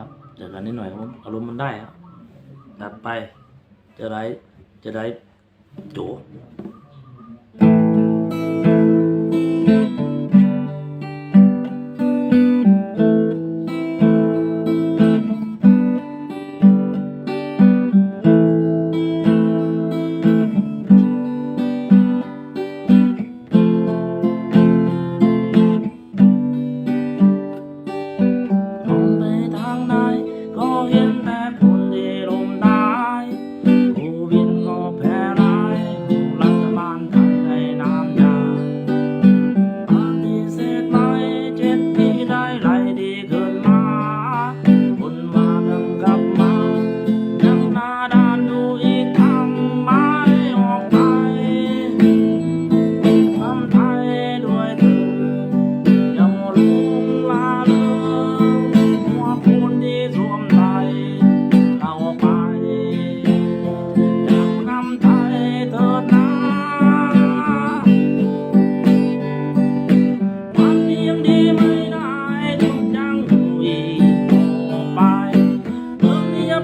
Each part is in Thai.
ครับเจอกันนิดหน่อยครับอารมณ์มันได้ครับถัดไปจะได้จะได้โจ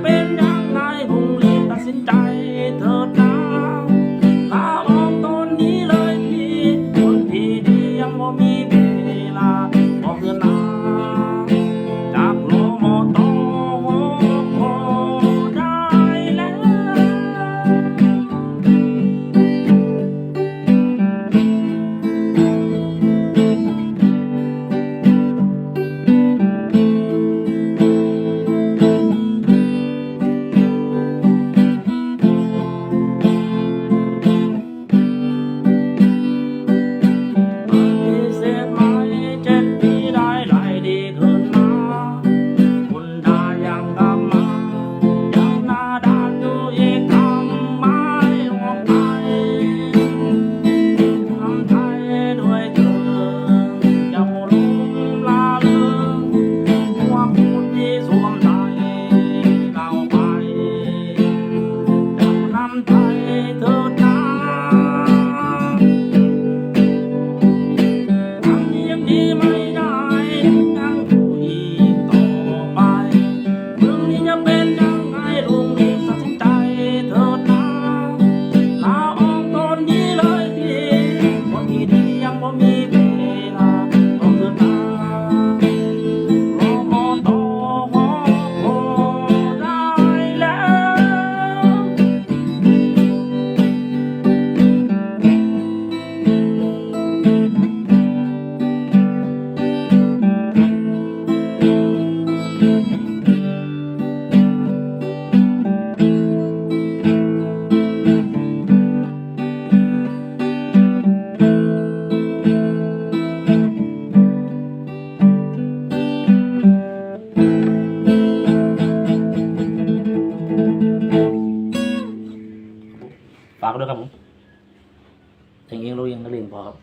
เป็นยังไงผมรีบตัดสินใจ ฝากด้วยครับผมเพลงเองรู้ยังนักเรียนพอครับ